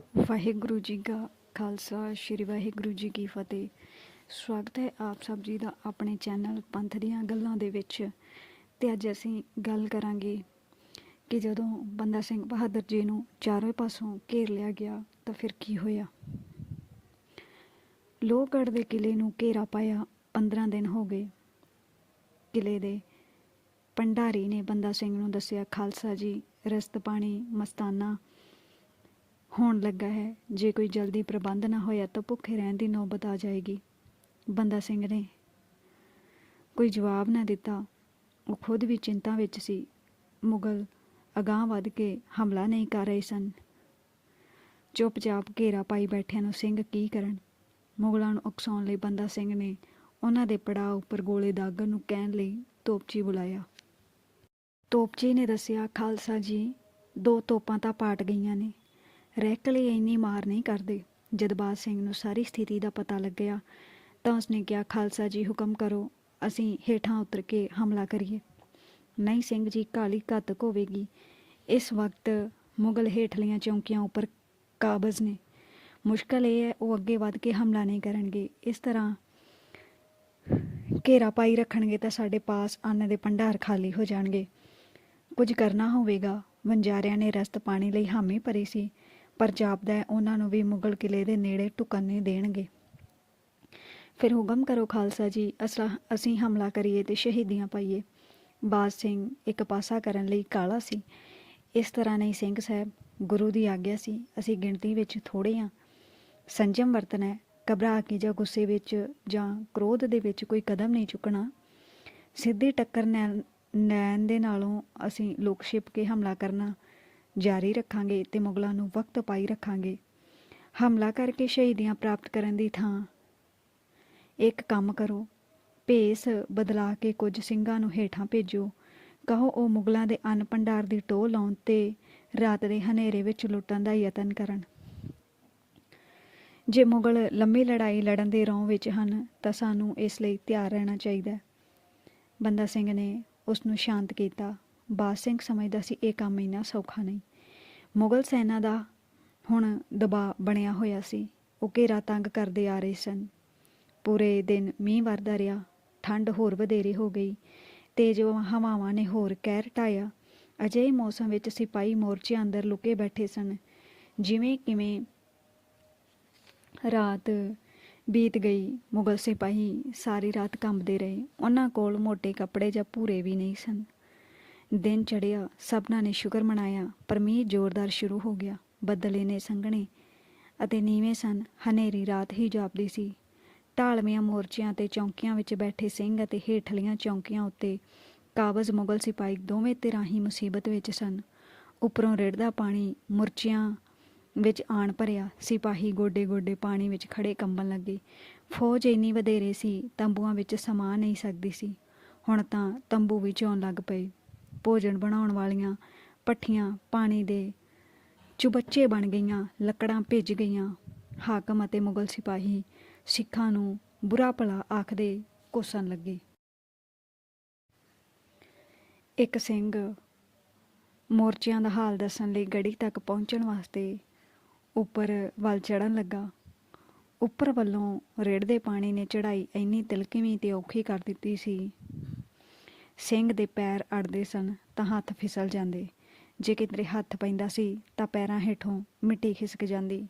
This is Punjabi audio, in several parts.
ਵਾਹਿਗੁਰੂ ਜੀ ਕਾ ਖਾਲਸਾ, ਸ੍ਰੀ ਵਾਹਿਗੁਰੂ ਜੀ ਕੀ ਫਤਿਹ। ਸਵਾਗਤ ਹੈ ਆਪ ਸਭ ਜੀ ਦਾ ਆਪਣੇ ਚੈਨਲ ਪੰਥ ਦੀਆਂ ਗੱਲਾਂ ਦੇ ਵਿੱਚ। ਤੇ ਅੱਜ ਅਸੀਂ ਗੱਲ ਕਰਾਂਗੇ ਕਿ ਜਦੋਂ ਬੰਦਾ ਸਿੰਘ ਬਹਾਦਰ ਜੀ ਨੂੰ ਚਾਰੋਂ ਪਾਸੋਂ ਘੇਰ ਲਿਆ ਗਿਆ, ਤਾਂ ਫਿਰ ਕੀ ਹੋਇਆ? ਲੋਹਗੜ੍ਹ ਦੇ ਕਿਲੇ ਨੂੰ ਘੇਰਾ ਪਾਇਆ 15 ਦਿਨ ਹੋ ਗਏ। ਕਿਲੇ ਦੇ ਭੰਡਾਰੀ ਨੇ ਬੰਦਾ ਸਿੰਘ ਨੂੰ ਦੱਸਿਆ, ਖਾਲਸਾ ਜੀ, ਰਸਤ ਪਾਣੀ, ਮਸਤਾਨਾ ਹੋਣ ਲੱਗਾ ਹੈ। ਜੇ ਕੋਈ ਜਲਦੀ ਪ੍ਰਬੰਧ ਨਾ ਹੋਇਆ ਤਾਂ ਭੁੱਖੇ ਰਹਿਣ ਦੀ ਨੌਬਤ ਆ ਜਾਏਗੀ। ਬੰਦਾ ਸਿੰਘ ਨੇ ਕੋਈ ਜਵਾਬ ਨਾ ਦਿੱਤਾ। ਉਹ ਖੁਦ ਵੀ ਚਿੰਤਾ ਵਿੱਚ ਸੀ। ਮੁਗਲ ਅਗਾਂਹ ਵੱਧ ਕੇ ਹਮਲਾ ਨਹੀਂ ਕਰ ਰਹੇ ਸਨ। ਚੁੱਪਚਾਪ ਘੇਰਾ ਪਾਈ ਬੈਠਿਆਂ ਨੂੰ ਸਿੰਘ ਕੀ ਕਰਨ? ਮੁਗਲਾਂ ਨੂੰ ਉਕਸਾਉਣ ਲਈ ਬੰਦਾ ਸਿੰਘ ਨੇ ਉਹਨਾਂ ਦੇ ਪੜਾਅ ਉੱਪਰ ਗੋਲੇ ਦਾਗਰ ਨੂੰ ਕਹਿਣ ਲਈ ਤੋਪਚੀ ਬੁਲਾਇਆ। ਤੋਪਚੀ ਨੇ ਦੱਸਿਆ, ਖਾਲਸਾ ਜੀ, ਦੋ ਤੋਪਾਂ ਤਾਂ ਪਾਟ ਗਈਆਂ ਨੇ। ਰੈਕ ਲਈ ਇੰਨੀ ਮਾਰ ਨਹੀਂ ਕਰਦੇ। ਜਦਬਾਜ਼ ਸਿੰਘ ਨੂੰ ਸਾਰੀ ਸਥਿਤੀ ਦਾ ਪਤਾ ਲੱਗਿਆ, ਤਾਂ ਉਸਨੇ ਕਿਹਾ, ਖਾਲਸਾ ਜੀ, ਹੁਕਮ ਕਰੋ, ਅਸੀਂ ਹੇਠਾਂ ਉਤਰ ਕੇ ਹਮਲਾ ਕਰੀਏ। ਨਹੀਂ ਸਿੰਘ ਜੀ, ਕਾਲੀ ਘਾਤਕ ਹੋਵੇਗੀ। ਇਸ ਵਕਤ ਮੁਗਲ ਹੇਠਲੀਆਂ ਚੌਂਕੀਆਂ ਉੱਪਰ ਕਾਬਜ਼ ਨੇ। ਮੁਸ਼ਕਲ ਇਹ ਹੈ, ਉਹ ਅੱਗੇ ਵੱਧ ਕੇ ਹਮਲਾ ਨਹੀਂ ਕਰਨਗੇ। ਇਸ ਤਰ੍ਹਾਂ ਘੇਰਾ ਪਾਈ ਰੱਖਣਗੇ ਤਾਂ ਸਾਡੇ ਪਾਸ ਅੰਨ ਦੇ ਭੰਡਾਰ ਖਾਲੀ ਹੋ ਜਾਣਗੇ। ਕੁਝ ਕਰਨਾ ਹੋਵੇਗਾ। ਵੰਜਾਰਿਆਂ ਨੇ ਰਸਤ ਪਾਣੀ ਲਈ ਹਾਮੀ ਭਰੀ ਸੀ। ਪਰ ਜਾਪਦਾ ਉਹਨਾਂ ਨੂੰ ਵੀ ਮੁਗਲ ਕਿਲੇ ਦੇ ਨੇੜੇ ਟੁਕਣ ਨਹੀਂ ਦੇਣਗੇ। ਫਿਰ ਹੁਕਮ ਕਰੋ ਖਾਲਸਾ ਜੀ, ਅਸਲਾ, ਅਸੀਂ ਹਮਲਾ ਕਰੀਏ ਤੇ ਸ਼ਹੀਦੀਆਂ ਪਾਈਏ। ਬਾਜ ਸਿੰਘ ਇੱਕ ਪਾਸਾ ਕਰਨ ਲਈ ਕਾਲਾ ਸੀ। ਇਸ ਤਰ੍ਹਾਂ ਨਹੀਂ ਸਿੰਘ ਸਾਹਿਬ, ਗੁਰੂ ਦੀ ਆਗਿਆ ਸੀ, ਅਸੀਂ ਗਿਣਤੀ ਵਿੱਚ ਥੋੜੇ ਹਾਂ। ਸੰਜਮ ਵਰਤਣਾ ਘਬਰਾ ਕੇ ਜਾਂ ਗੁੱਸੇ ਵਿੱਚ ਜਾਂ ਕ੍ਰੋਧ ਦੇ ਵਿੱਚ ਕੋਈ ਕਦਮ ਨਹੀਂ ਚੁੱਕਣਾ। ਸਿੱਧੀ ਟੱਕਰ ਨੈਣ ਨੈਣ ਦੇ ਨਾਲੋਂ ਅਸੀਂ ਲੋਕ ਛਿਪ ਕੇ ਹਮਲਾ ਕਰਨਾ। ਜਾਰੀ ਰੱਖਾਂਗੇ ਤੇ ਮੁਗਲਾਂ ਨੂੰ ਵਕਤ ਪਾਈ ਰੱਖਾਂਗੇ। ਹਮਲਾ ਕਰਕੇ ਸ਼ਹੀਦੀਆਂ ਪ੍ਰਾਪਤ ਕਰਨ ਦੀ ਥਾਂ। ਇੱਕ ਕੰਮ ਕਰੋ, ਭੇਸ ਬਦਲਾ ਕੇ ਕੁਝ ਸਿੰਘਾਂ ਨੂੰ ਹੇਠਾਂ ਭੇਜੋ। ਕਹੋ, ਉਹ ਮੁਗਲਾਂ ਦੇ ਅੰਨ ਭੰਡਾਰ ਦੀ ਟੋਹ ਲਾਉਣ ਤੇ ਰਾਤ ਦੇ ਹਨੇਰੇ ਵਿੱਚ ਲੁੱਟਣ ਦਾ ਯਤਨ ਕਰਨ। ਜੇ ਮੁਗਲ ਲੰਮੀ ਲੜਾਈ ਲੜਨ ਦੇ ਰੌਂ ਵਿੱਚ ਹਨ, ਤਾਂ ਸਾਨੂੰ ਇਸ ਲਈ ਤਿਆਰ ਰਹਿਣਾ ਚਾਹੀਦਾ ਬੰਦਾ ਸਿੰਘ ਨੇ ਉਸ ਨੂੰ ਸ਼ਾਂਤ ਕੀਤਾ। ਬਾਜ ਸਿੰਘ ਸਮਝਦਾ ਸੀ, ਇਹ ਕੰਮ ਇੰਨਾ ਸੌਖਾ ਨਹੀਂ। ਮੁਗਲ ਸੈਨਾ ਦਾ ਹੁਣ ਦਬਾਅ ਬਣਿਆ ਹੋਇਆ ਸੀ। ਉਹ ਘੇਰਾ ਤੰਗ ਕਰਦੇ ਆ ਰਹੇ ਸਨ। ਪੂਰੇ ਦਿਨ ਮੀਂਹ ਵਰਦਾ ਰਿਹਾ, ਠੰਡ ਹੋਰ ਵਧੇਰੇ ਹੋ ਗਈ, ਤੇਜ਼ ਹਵਾਵਾਂ ਨੇ ਹੋਰ ਕਹਿਰ ਢਾਇਆ। ਅਜਿਹੇ ਮੌਸਮ ਵਿੱਚ ਸਿਪਾਹੀ ਮੋਰਚੇ ਅੰਦਰ ਲੁਕੇ ਬੈਠੇ ਸਨ। ਜਿਵੇਂ ਕਿਵੇਂ ਰਾਤ ਬੀਤ ਗਈ, ਮੁਗਲ ਸਿਪਾਹੀ ਸਾਰੀ ਰਾਤ ਕੰਬਦੇ ਰਹੇ। ਉਹਨਾਂ ਕੋਲ ਮੋٹے ਕੱਪੜੇ ਜਾਂ ਭੂਰੇ ਵੀ ਨਹੀਂ ਸਨ। ਦਿਨ ਚੜਿਆ ਸਭਨਾਂ ਨੇ ਸ਼ੁਕਰ ਮਨਾਇਆ, ਪਰ ਮੀਂਹ ਜ਼ੋਰਦਾਰ ਸ਼ੁਰੂ ਹੋ ਗਿਆ, ਬੱਦਲੇ ਨੇ ਸੰਘਣੇ ਅਤੇ ਨੀਵੇਂ ਸਨ, ਹਨੇਰੀ ਰਾਤ ਹੀ ਜਾਪਦੀ ਸੀ। ਢਾਲਵੀਆਂ ਮੋਰਚਿਆਂ ਤੇ ਚੌਂਕੀਆਂ ਵਿੱਚ ਬੈਠੇ ਸਿੰਘ ਅਤੇ ਹੇਠਲੀਆਂ ਚੌਂਕੀਆਂ ਉੱਤੇ ਕਾਬਜ਼ ਮੁਗਲ ਸਿਪਾਹੀ ਦੋਵੇਂ ਧਿਰਾਂ ਹੀ ਮੁਸੀਬਤ ਵਿੱਚ ਸਨ। ਉੱਪਰੋਂ ਰਿੜਦਾ ਪਾਣੀ ਮੁਰਚਿਆਂ ਵਿੱਚ ਆਣ ਭਰਿਆ, ਸਿਪਾਹੀ ਗੋਡੇ ਗੋਡੇ ਪਾਣੀ ਵਿੱਚ ਖੜੇ ਕੰਬਣ ਲੱਗੇ। ਫੌਜ ਇੰਨੀ ਵਧੇਰੇ ਸੀ, ਤੰਬੂਆਂ ਵਿੱਚ ਸਮਾ ਨਹੀਂ ਸਕਦੀ ਸੀ। ਹੁਣ ਤਾਂ ਤੰਬੂ ਵੀ ਆਉਣ ਲੱਗ ਪਏ। ਭੋਜਨ ਬਣਾਉਣ ਵਾਲੀਆਂ ਪੱਠੀਆਂ ਪਾਣੀ ਦੇ ਚੁਬੱਚੇ ਬਣ ਗਈਆਂ, ਲੱਕੜਾਂ ਭਿੱਜ ਗਈਆਂ। ਹਾਕਮ ਅਤੇ ਮੁਗਲ ਸਿਪਾਹੀ ਸਿੱਖਾਂ ਨੂੰ ਬੁਰਾ ਭਲਾ ਆਖਦੇ ਕੋਸਣ ਲੱਗੇ। ਇੱਕ ਸਿੰਘ ਮੋਰਚਿਆਂ ਦਾ ਹਾਲ ਦੱਸਣ ਲਈ ਗੜੀ ਤੱਕ ਪਹੁੰਚਣ ਵਾਸਤੇ ਉੱਪਰ ਵੱਲ ਚੜਨ ਲੱਗਾ। ਉੱਪਰ ਵੱਲੋਂ ਰੇੜਦੇ ਪਾਣੀ ਨੇ ਚੜਾਈ ਇੰਨੀ ਤਿਲਕਵੀਂ ਤੇ ਔਖੀ ਕਰ ਦਿੱਤੀ ਸੀ। ਸਿੰਘ ਦੇ ਪੈਰ ਅੜਦੇ ਸਨ ਤਾਂ ਹੱਥ ਫਿਸਲ ਜਾਂਦੇ। ਜੇ ਕਿਤੇ ਹੱਥ ਪੈਂਦਾ ਸੀ ਤਾਂ ਪੈਰਾਂ ਹੇਠੋਂ ਮਿੱਟੀ ਖਿਸਕ ਜਾਂਦੀ।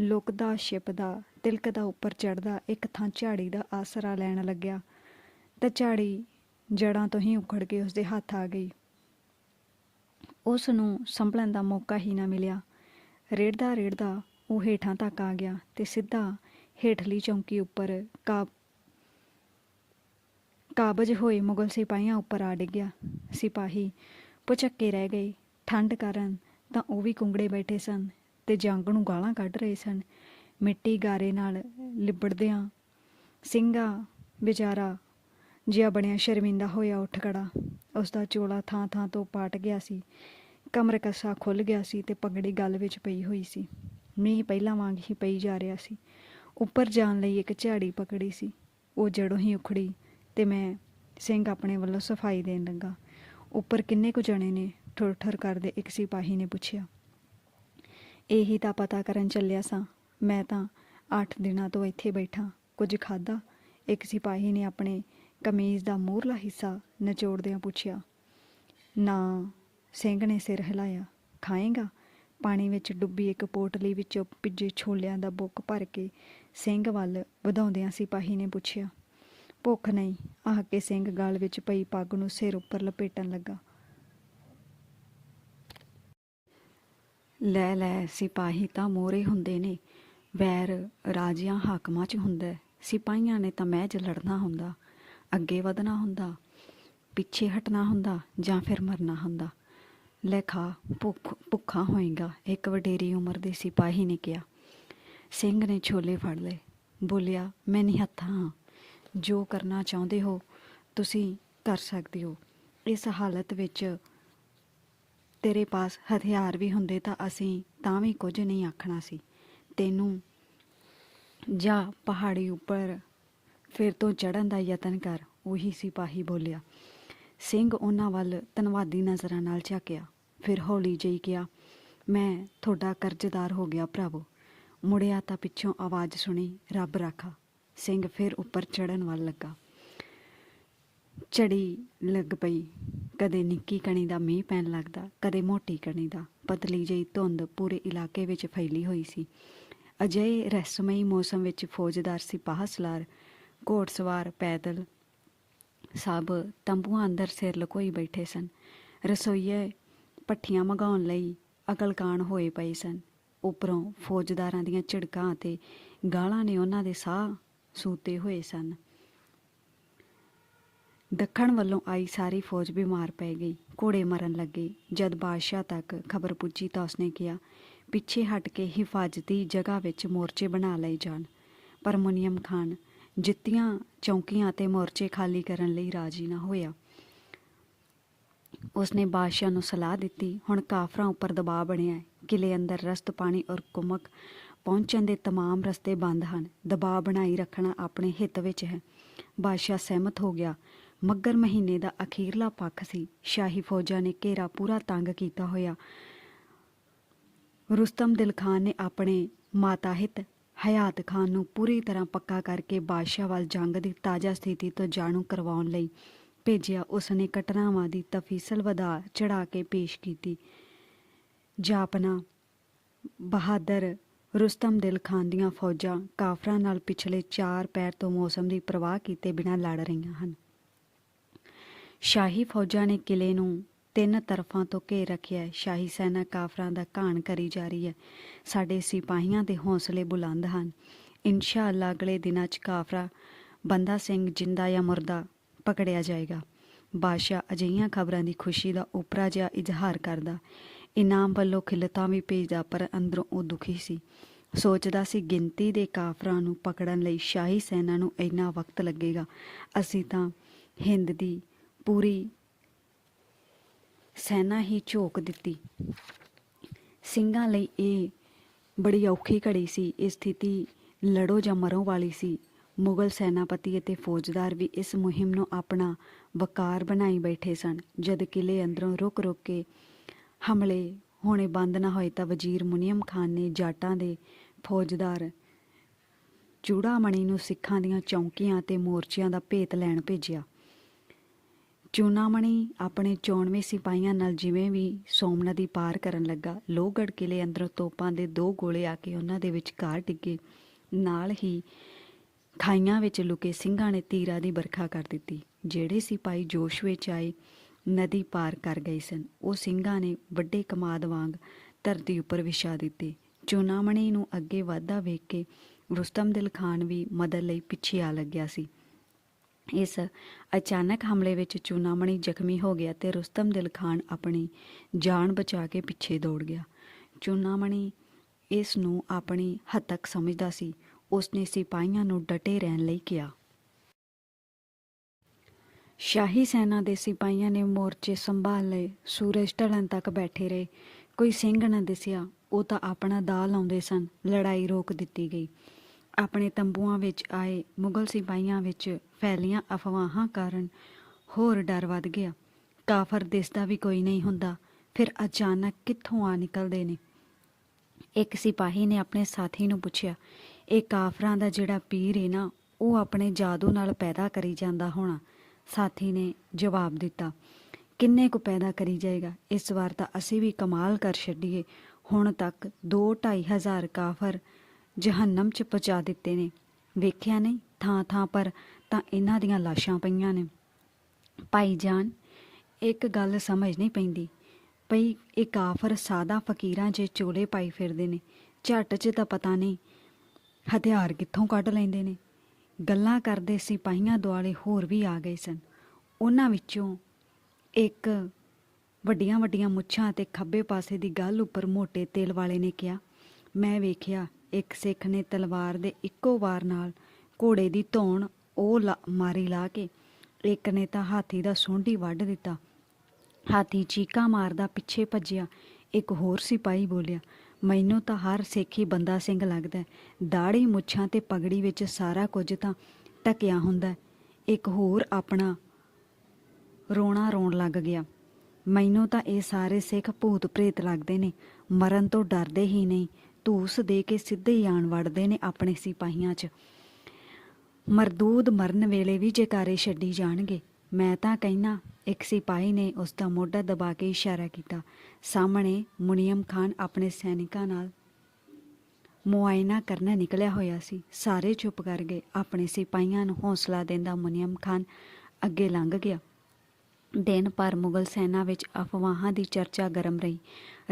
ਲੁਕਦਾ ਛਿਪਦਾ ਤਿਲਕ ਦਾ ਉੱਪਰ ਚੜਦਾ ਇੱਕ ਥਾਂ ਝਾੜੀ ਦਾ ਆਸਰਾ ਲੈਣ ਲੱਗਿਆ। ਤਾਂ ਝਾੜੀ ਜੜਾਂ ਤੋਂ ਹੀ ਉਖੜ ਕੇ ਉਸਦੇ ਹੱਥ ਆ ਗਈ। ਉਸ ਨੂੰ ਸੰਭਲਣ ਦਾ ਮੌਕਾ ਹੀ ਨਾ ਮਿਲਿਆ। ਰੇੜਦਾ ਰੇੜਦਾ ਉਹ ਹੇਠਾਂ ਤੱਕ ਆ ਗਿਆ ਤੇ ਸਿੱਧਾ ਹੇਠਲੀ ਚੌਂਕੀ ਉੱਪਰ ਕਾਬ ਕਾਬਜ ਹੋਏ ਮੁਗਲ ਸਿਪਾਹੀਆਂ ਉੱਪਰ ਆ ਡਿੱਗਿਆ। ਸਿਪਾਹੀ ਪੁਚੱਕੇ ਰਹਿ ਗਏ। ਠੰਡ ਕਾਰਨ ਤਾਂ ਉਹ ਵੀ ਕੁੰਗੜੇ ਬੈਠੇ ਸਨ ਤੇ ਜੰਗ ਨੂੰ ਗਾਲਾਂ ਕੱਢ ਰਹੇ ਸਨ। ਮਿੱਟੀ ਗਾਰੇ ਨਾਲ ਲਿਬੜਦਿਆਂ ਸਿੰਘਾ ਵਿਚਾਰਾ ਜਿਹਾ ਬਣਿਆ ਸ਼ਰਮਿੰਦਾ ਹੋਇਆ ਉੱਠ ਖੜਾ। ਉਸ ਦਾ ਚੋਲਾ ਥਾਂ ਥਾਂ ਤੋਂ ਪਾਟ ਗਿਆ ਸੀ। ਕਮਰ ਕੱਸਾ ਖੁੱਲ ਗਿਆ ਸੀ ਤੇ ਪਗੜੀ ਗਲ ਵਿੱਚ ਪਈ ਹੋਈ ਸੀ। ਮੀਂਹ ਪਹਿਲਾਂ ਵਾਂਗ ਹੀ ਪਈ ਜਾ ਰਿਹਾ ਸੀ। ਉੱਪਰ ਜਾਣ ਲਈ ਇੱਕ ਝਾੜੀ ਪਕੜੀ ਸੀ। ਉਹ ਜੜੋਂ ਹੀ ਉਖੜੀ ਤੇ ਮੈਂ ਸਿੰਘ ਆਪਣੇ ਵੱਲੋਂ ਸਫ਼ਾਈ ਦੇਣ ਲੱਗਾ। ਉੱਪਰ ਕਿੰਨੇ ਕੁ ਜਣੇ ਨੇ ਠੁਰ ਠੁਰ ਕਰਦੇ ਇੱਕ ਸਿਪਾਹੀ ਨੇ ਪੁੱਛਿਆ। ਇਹੀ ਤਾਂ ਪਤਾ ਕਰਨ ਚੱਲਿਆ ਸਾਂ। ਮੈਂ ਤਾਂ 8 ਦਿਨਾਂ ਤੋਂ ਇੱਥੇ ਬੈਠਾ, ਕੁਝ ਖਾਦਾ ਇੱਕ ਸਿਪਾਹੀ ਨੇ ਆਪਣੇ ਕਮੀਜ਼ ਦਾ ਮੂਹਰਲਾ ਹਿੱਸਾ ਨਿਚੋੜਦਿਆਂ ਪੁੱਛਿਆ, ਨਾ, ਸਿੰਘ ਨੇ ਸਿਰ ਹਿਲਾਇਆ, ਖਾਏਗਾ? ਪਾਣੀ ਵਿੱਚ ਡੁੱਬੀ ਇੱਕ ਪੋਟਲੀ ਵਿੱਚੋਂ ਭਿੱਜੇ ਛੋਲਿਆਂ ਦਾ ਬੁੱਕ ਭਰ ਕੇ ਸਿੰਘ ਵੱਲ ਵਧਾਉਂਦਿਆਂ ਸਿਪਾਹੀ ਨੇ ਪੁੱਛਿਆ ਭੁੱਖ ਨਹੀਂ। ਆਹ ਕੇ ਸਿੰਘ ਗਲ ਵਿੱਚ ਪਈ ਪੱਗ ਨੂੰ ਸਿਰ ਉੱਪਰ ਲਪੇਟਣ ਲੱਗਾ। ਲੈ ਲੈ, ਸਿਪਾਹੀ ਤਾਂ ਮੋਰੇ ਹੁੰਦੇ ਨੇ। ਵੈਰ ਰਾਜਿਆਂ ਹਾਕਮਾਂ 'ਚ ਹੁੰਦਾ ਸਿਪਾਹੀਆਂ ਨੇ ਤਾਂ ਮਹਿਜ ਲੜਨਾ ਹੁੰਦਾ, ਅੱਗੇ ਵਧਣਾ ਹੁੰਦਾ, ਪਿੱਛੇ ਹਟਣਾ ਹੁੰਦਾ ਜਾਂ ਫਿਰ ਮਰਨਾ ਹੁੰਦਾ। ਲੈ ਖਾ, ਭੁੱਖ, ਭੁੱਖਾ ਹੋਏਗਾ, ਇੱਕ ਵਡੇਰੀ ਉਮਰ ਦੇ ਸਿਪਾਹੀ ਨੇ ਕਿਹਾ। ਸਿੰਘ ਨੇ ਛੋਲੇ ਫੜ ਲਏ। ਬੋਲਿਆ, ਮੈਂ ਨਹੀਂ ਹੱਥਾਂ ਹਾਂ। ਜੋ ਕਰਨਾ ਚਾਹੁੰਦੇ ਹੋ, ਤੁਸੀਂ ਕਰ ਸਕਦੇ ਹੋ। ਇਸ ਹਾਲਤ ਵਿੱਚ ਤੇਰੇ ਪਾਸ ਹਥਿਆਰ ਵੀ ਹੁੰਦੇ ਤਾਂ ਅਸੀਂ ਤਾਂ ਵੀ ਕੁਝ ਨਹੀਂ ਆਖਣਾ ਸੀ। ਤੈਨੂੰ ਜਾ ਪਹਾੜੀ ਉੱਪਰ ਫਿਰ ਤੋਂ ਚੜਨ ਦਾ ਯਤਨ ਕਰ, ਉਹੀ ਸਿਪਾਹੀ ਬੋਲਿਆ। ਸਿੰਘ ਉਹਨਾਂ ਵੱਲ ਧੰਨਵਾਦੀ ਨਜ਼ਰਾਂ ਨਾਲ ਝਾਕਿਆ। ਫਿਰ ਹੌਲੀ ਜਿਹੀ ਕਿਹਾ, ਮੈਂ ਤੁਹਾਡਾ ਕਰਜ਼ਦਾਰ ਹੋ ਗਿਆ, ਭਰਾਵੋ। ਮੁੜਿਆ ਤਾਂ ਪਿੱਛੋਂ ਆਵਾਜ਼ ਸੁਣੀ, ਰੱਬ ਰਾਖਾ। ਸਿੰਘ ਫਿਰ ਉੱਪਰ ਚੜਨ ਵੱਲ ਲੱਗਾ। ਚੜੀ ਲੱਗ ਪਈ। ਕਦੇ ਨਿੱਕੀ ਕਣੀ ਦਾ ਮੀਂਹ ਪੈਣ ਲੱਗਦਾ, ਕਦੇ ਮੋਟੀ ਕਣੀ ਦਾ। ਪਤਲੀ ਜਿਹੀ ਧੁੰਦ ਪੂਰੇ ਇਲਾਕੇ ਵਿੱਚ ਫੈਲੀ ਹੋਈ ਸੀ। ਅਜਿਹੇ ਰਹੱਸਮਈ ਮੌਸਮ ਵਿੱਚ ਫੌਜਦਾਰ, ਸਿਪਾਹ, ਸਲਾਰ, ਘੋੜਸਵਾਰ, ਪੈਦਲ ਸਭ ਤੰਬੂਆਂ ਅੰਦਰ ਸਿਰ ਲਕੋਈ ਬੈਠੇ ਸਨ। ਰਸੋਈਏ ਪੱਠੀਆਂ ਮਗਾਉਣ ਲਈ ਅਕਲਕਾਨ ਹੋਏ ਪਏ ਸਨ। ਉੱਪਰੋਂ ਫੌਜਦਾਰਾਂ ਦੀਆਂ ਝਿੜਕਾਂ ਅਤੇ ਗਾਲਾਂ ਨੇ ਉਹਨਾਂ ਦੇ ਸਾਹ ਸੂਤੇ ਹੋਏ ਸਨ। ਦੱਖਣ ਵੱਲੋਂ ਆਈ ਸਾਰੀ ਫੌਜ ਬਿਮਾਰ ਪੈ ਗਈ। ਘੋੜੇ ਮਰਨ ਲੱਗੇ। ਜਦ ਬਾਦਸ਼ਾਹ ਤੱਕ ਖਬਰ ਪੁੱਜੀ ਤਾਂ ਉਸਨੇ ਕਿਹਾ, ਪਿੱਛੇ ਹਟ ਕੇ ਹਿਫਾਜ਼ਤੀ ਜਗ੍ਹਾ ਵਿੱਚ ਮੋਰਚੇ ਬਣਾ ਲਏ ਜਾਣ। ਪਰ ਮੁਨੀਮ ਖਾਨ, ਜਿੱਤੀਆਂ ਚੌਕੀਆਂ ਤੇ ਮੋਰਚੇ ਖਾਲੀ ਕਰਨ ਲਈ ਰਾਜੀ ਨਾ ਹੋਇਆ। ਉਸਨੇ ਬਾਦਸ਼ਾਹ ਨੂੰ ਸਲਾਹ ਦਿੱਤੀ, ਹੁਣ ਕਾਫਰਾਂ ਉੱਪਰ ਦਬਾਅ ਬਣਿਆ ਹੈ। ਕਿਲੇ ਅੰਦਰ ਰਸਤ ਪਾਣੀ ਔਰ ਕੁਮਕ ਪਹੁੰਚਣ ਦੇ तमाम ਰਸਤੇ ਬੰਦ ਹਨ ਦਬਾਅ ਬਣਾਈ ਰੱਖਣਾ ਆਪਣੇ ਹਿੱਤ ਵਿੱਚ ਹੈ ਬਾਦਸ਼ਾਹ ਸਹਿਮਤ ਹੋ ਗਿਆ ਮੱਗਰ ਮਹੀਨੇ ਦਾ ਅਖੀਰਲਾ ਪੱਖ ਸੀ ਸ਼ਾਹੀ ਫੌਜਾਂ ਨੇ ਘੇਰਾ ਪੂਰਾ ਤੰਗ ਕੀਤਾ ਹੋਇਆ ਰੁਸਤਮ ਦਿਲ ਖਾਨ ਨੇ ਆਪਣੇ ਮਾਤਾਹਿਤ ਹਯਾਤ ਖਾਨ ਨੂੰ ਪੂਰੀ ਤਰ੍ਹਾਂ ਪੱਕਾ ਕਰਕੇ ਬਾਦਸ਼ਾਹ ਵੱਲ ਜੰਗ ਦੀ ਤਾਜ਼ਾ ਸਥਿਤੀ ਤੋਂ ਜਾਣੂ ਕਰਵਾਉਣ ਲਈ ਭੇਜਿਆ ਉਸ ਨੇ ਘਟਨਾਵਾਂ ਦੀ ਤਫਸੀਲ ਵਧਾ ਚੜਾ ਕੇ ਪੇਸ਼ ਕੀਤੀ ਜਾਪਨਾ ਬਹਾਦਰ ਰੁਸਤਮ ਦਿਲ ਖਾਨ ਦੀਆਂ ਫੌਜਾਂ ਕਾਫਰਾਂ ਨਾਲ ਪਿਛਲੇ 4 ਪੈਰ ਤੋਂ ਮੌਸਮ ਦੀ ਪ੍ਰਵਾਹ ਕੀਤੇ ਬਿਨਾਂ ਲੜ ਰਹੀਆਂ ਹਨ। ਸ਼ਾਹੀ ਫੌਜਾਂ ਨੇ ਕਿਲੇ ਨੂੰ ਤਿੰਨ ਤਰਫਾਂ ਤੋਂ ਘੇਰ ਰੱਖਿਆ ਹੈ। ਸ਼ਾਹੀ ਸੈਨਾ ਕਾਫਰਾਂ ਦਾ ਘਾਣ ਕਰੀ ਜਾ ਰਹੀ ਹੈ। ਸਾਡੇ ਸਿਪਾਹੀਆਂ ਦੇ ਹੌਸਲੇ ਬੁਲੰਦ ਹਨ। ਇਨਸ਼ਾ ਅੱਲਾ ਅਗਲੇ ਦਿਨਾਂ 'ਚ ਕਾਫਰਾ ਬੰਦਾ ਸਿੰਘ, ਜਿੰਦਾ ਜਾਂ ਮੁਰਦਾ ਪਕੜਿਆ ਜਾਏਗਾ। ਬਾਦਸ਼ਾਹ ਅਜਿਹੀਆਂ ਖਬਰਾਂ ਦੀ ਖੁਸ਼ੀ ਦਾ ਉਪਰਾ ਜਿਹਾ ਇਜ਼ਹਾਰ ਕਰਦਾ। ਇਨਾਮ ਵੱਲੋਂ ਖਿਲਤਾਂ ਵੀ ਭੇਜਦਾ ਪਰ ਅੰਦਰੋਂ ਉਹ ਦੁਖੀ ਸੀ। ਸੋਚਦਾ ਸੀ, ਗਿਣਤੀ ਦੇ ਕਾਫਰਾਂ ਨੂੰ ਪਕੜਨ ਲਈ ਸ਼ਾਹੀ ਸੈਨਾ ਨੂੰ ਇੰਨਾ ਵਕਤ ਲੱਗੇਗਾ। ਅਸੀਂ ਤਾਂ ਹਿੰਦ ਦੀ ਪੂਰੀ ਸੈਨਾ ਹੀ ਝੋਕ ਦਿੱਤੀ। ਸਿੰਘਾਂ ਲਈ ਇਹ ਬੜੀ ਔਖੀ ਘੜੀ ਸੀ। ਇਹ ਸਥਿਤੀ ਲੜੋ ਜਾਂ ਮਰੋ ਵਾਲੀ ਸੀ। ਮੁਗਲ ਸੈਨਾਪਤੀ ਅਤੇ ਫੌਜਦਾਰ ਵੀ ਇਸ ਮੁਹਿੰਮ ਨੂੰ ਆਪਣਾ ਵਕਾਰ ਬਣਾਈ ਬੈਠੇ ਸਨ, ਜਦ ਕਿਲੇ ਅੰਦਰੋਂ ਰੁਕ ਰੁਕ ਕੇ ਹਮਲੇ, ਹੋਣੇ ਬੰਦ ਨਾ ਹੋਏ ਤਾਂ ਵਜ਼ੀਰ ਮੁਨੀਮ ਖਾਨ ਨੇ ਜਾਟਾਂ ਦੇ ਫੌਜਦਾਰ ਚੂੜਾਮਣੀ ਨੂੰ ਸਿੱਖਾਂ ਦੀਆਂ ਚੌਂਕੀਆਂ ਤੇ ਮੋਰਚਿਆਂ ਦਾ ਭੇਤ ਲੈਣ ਭੇਜਿਆ। ਚੂਨਾਮਣੀ ਆਪਣੇ 94 ਸਿਪਾਹੀਆਂ ਨਾਲ ਜਿਵੇਂ ਵੀ ਸੋਮ ਨਦੀ ਪਾਰ ਕਰਨ ਲੱਗਾ, ਲੋਹਗੜ੍ਹ ਕਿਲੇ ਅੰਦਰੋਂ ਤੋਪਾਂ ਦੇ ਦੋ ਗੋਲੇ ਆ ਕੇ ਉਹਨਾਂ ਦੇ ਵਿਚਕਾਰ ਡਿੱਗੇ। ਨਾਲ ਹੀ ਖਾਈਆਂ ਵਿੱਚ ਲੁਕੇ ਸਿੰਘਾਂ ਨੇ ਤੀਰਾਂ ਦੀ ਵਰਖਾ ਕਰ ਦਿੱਤੀ, ਜਿਹੜੇ ਸਿਪਾਹੀ ਜੋਸ਼ ਵਿੱਚ ਆਏ ਨਦੀ ਪਾਰ ਕਰ ਗਏ ਸਨ। ਉਹ ਸਿੰਘਾਂ ਨੇ ਵੱਡੇ ਕਮਾਦ ਵਾਂਗ ਧਰਤੀ ਉੱਪਰ ਵਿਛਾ ਦਿੱਤੇ। ਚੂਨਾਮਣੀ ਨੂੰ ਅੱਗੇ ਵਾਧਾ ਵੇਖ ਕੇ ਰੁਸਤਮ ਦਿਲ ਖਾਨ ਵੀ ਮਦਦ ਲਈ ਪਿੱਛੇ ਆ ਲੱਗਿਆ ਸੀ। ਇਸ ਅਚਾਨਕ ਹਮਲੇ ਵਿੱਚ ਚੂਨਾਮਣੀ ਜ਼ਖਮੀ ਹੋ ਗਿਆ ਤੇ ਰੁਸਤਮ ਦਿਲ ਖਾਨ ਆਪਣੀ ਜਾਨ ਬਚਾ ਕੇ ਪਿੱਛੇ ਦੌੜ ਗਿਆ। ਚੂਨਾਮਣੀ ਇਸ ਨੂੰ ਆਪਣੀ ਹੱਤਕ ਸਮਝਦਾ ਸੀ। ਉਸਨੇ ਸਿਪਾਹੀਆਂ ਨੂੰ ਡਟੇ ਰਹਿਣ ਲਈ ਕਿਹਾ। ਸ਼ਾਹੀ ਸੈਨਾ ਦੇ ਸਿਪਾਹੀਆਂ ਨੇ ਮੋਰਚੇ ਸੰਭਾਲ ਲਏ। ਸੂਰਜ ਢਲਣ ਤੱਕ ਬੈਠੇ ਰਹੇ। ਕੋਈ ਸਿੰਘ ਨਾ ਦਿਸਿਆ। ਉਹ ਤਾਂ ਆਪਣਾ ਦਾਅ ਲਾਉਂਦੇ ਸਨ। ਲੜਾਈ ਰੋਕ ਦਿੱਤੀ ਗਈ। ਆਪਣੇ ਤੰਬੂਆਂ ਵਿੱਚ ਆਏ ਮੁਗਲ ਸਿਪਾਹੀਆਂ ਵਿੱਚ ਫੈਲੀਆਂ ਅਫਵਾਹਾਂ ਕਾਰਨ ਹੋਰ ਡਰ ਵੱਧ ਗਿਆ। ਕਾਫਰ ਦਿਸਦਾ ਵੀ ਕੋਈ ਨਹੀਂ ਹੁੰਦਾ। ਫਿਰ ਅਚਾਨਕ ਕਿੱਥੋਂ ਆ ਨਿਕਲਦੇ ਨੇ? ਇੱਕ ਸਿਪਾਹੀ ਨੇ ਆਪਣੇ ਸਾਥੀ ਨੂੰ ਪੁੱਛਿਆ, ਇਹ ਕਾਫਰਾਂ ਦਾ ਜਿਹੜਾ ਪੀਰ ਹੈ ਨਾ, ਉਹ ਆਪਣੇ ਜਾਦੂ ਨਾਲ ਪੈਦਾ ਕਰੀ ਜਾਂਦਾ ਹੋਣਾ। ਸਾਥੀ ਨੇ ਜਵਾਬ ਦਿੱਤਾ, ਕਿੰਨੇ ਕੁ ਪੈਦਾ ਕਰੀ ਜਾਏਗਾ? ਇਸ ਵਾਰ ਤਾਂ ਅਸੀਂ ਵੀ ਕਮਾਲ ਕਰ ਛੱਡੀਏ। ਹੁਣ ਤੱਕ 2-2.5 ਹਜ਼ਾਰ ਕਾਫਰ ਜਹੰਨਮ 'ਚ ਪਹੁੰਚਾ ਦਿੱਤੇ ਨੇ। ਵੇਖਿਆ ਨਹੀਂ? ਥਾਂ ਥਾਂ ਪਰ ਤਾਂ ਇਹਨਾਂ ਦੀਆਂ ਲਾਸ਼ਾਂ ਪਈਆਂ ਨੇ। ਭਾਈ ਜਾਨ, ਇੱਕ ਗੱਲ ਸਮਝ ਨਹੀਂ ਪੈਂਦੀ। ਭਈ ਇਹ ਕਾਫਰ ਸਾਦਾ ਫਕੀਰਾਂ 'ਚ ਚੋਲੇ ਪਾਈ ਫਿਰਦੇ ਨੇ। ਝੱਟ 'ਚ ਤਾਂ ਪਤਾ ਨਹੀਂ ਹਥਿਆਰ ਕਿੱਥੋਂ ਕੱਢ ਲੈਂਦੇ ਨੇ। ਗੱਲਾਂ ਕਰਦੇ ਸਿਪਾਹੀਆਂ ਦੁਆਲੇ ਹੋਰ ਵੀ ਆ ਗਏ ਸਨ। ਉਹਨਾਂ ਵਿੱਚੋਂ ਇੱਕ ਵੱਡੀਆਂ ਵੱਡੀਆਂ ਮੁੱਛਾਂ ਤੇ ਖੱਬੇ ਪਾਸੇ ਦੀ ਗੱਲ ਉੱਪਰ ਮੋٹے ਤੇਲ ਵਾਲੇ ਨੇ ਕਿਹਾ, ਮੈਂ ਵੇਖਿਆ, ਇੱਕ ਸਿੱਖ ਨੇ ਤਲਵਾਰ ਦੇ ਇੱਕੋ ਵਾਰ ਨਾਲ ਘੋੜੇ ਦੀ ਧੌਣ ਉਹ ਲਾ- ਮਾਰੀ ਲਾ ਕੇ, ਇੱਕ ਨੇ ਤਾਂ ਹਾਥੀ ਦਾ ਸੁੰਡੀ ਵੱਢ ਦਿੱਤਾ। ਹਾਥੀ ਚੀਕਾਂ ਮਾਰਦਾ ਪਿੱਛੇ ਭੱਜਿਆ, ਇੱਕ ਹੋਰ ਸਿਪਾਹੀ ਬੋਲਿਆ ਮੈਨੂੰ ਤਾਂ ਹਰ ਸੇਖੀ ਬੰਦਾ ਸਿੰਘ ਲੱਗਦਾ ਦਾੜੀ ਮੁੱਛਾਂ ਤੇ ਪਗੜੀ ਵਿੱਚ ਸਾਰਾ ਕੁਝ ਤਾਂ ਟਕਿਆ ਹੁੰਦਾ ਇੱਕ ਹੋਰ ਆਪਣਾ ਰੋਣਾ ਰੋਣ ਲੱਗ ਗਿਆ। ਮੈਨੂੰ ਤਾਂ ਇਹ ਸਾਰੇ ਸਿੱਖ ਭੂਤ ਪ੍ਰੇਤ ਲੱਗਦੇ ਨੇ। ਮਰਨ ਤੋਂ ਡਰਦੇ ਹੀ ਨਹੀਂ। ਧੂਸ ਦੇ ਕੇ ਸਿੱਧੇ ਹੀ ਆਣ ਵੜਦੇ ਨੇ ਆਪਣੇ ਸਿਪਾਹੀਆਂ 'ਚ। ਮਰਦੂਦ ਮਰਨ ਵੇਲੇ ਵੀ ਜੈਕਾਰੇ ਛੱਡੀ ਜਾਣਗੇ। ਮੈਂ ਤਾਂ ਕਹਿਣਾ ਇੱਕ ਸਿਪਾਹੀ ਨੇ ਉਸ ਦਾ ਮੋਢਾ ਦਬਾ ਕੇ ਇਸ਼ਾਰਾ ਕੀਤਾ। ਸਾਹਮਣੇ ਮੁਨੀਮ ਖਾਨ ਆਪਣੇ ਸੈਨਿਕਾਂ ਨਾਲ ਮੁਆਇਨਾ ਕਰਨਾ ਨਿਕਲਿਆ ਹੋਇਆ ਸੀ। ਸਾਰੇ ਚੁੱਪ ਕਰ ਗਏ। ਆਪਣੇ ਸਿਪਾਹੀਆਂ ਨੂੰ ਹੌਸਲਾ ਦਿੰਦਾ ਮੁਨੀਮ ਖਾਨ ਅੱਗੇ ਲੰਘ ਗਿਆ। ਦਿਨ ਭਰ ਮੁਗਲ ਸੈਨਾ ਵਿੱਚ ਅਫਵਾਹਾਂ ਦੀ ਚਰਚਾ ਗਰਮ ਰਹੀ।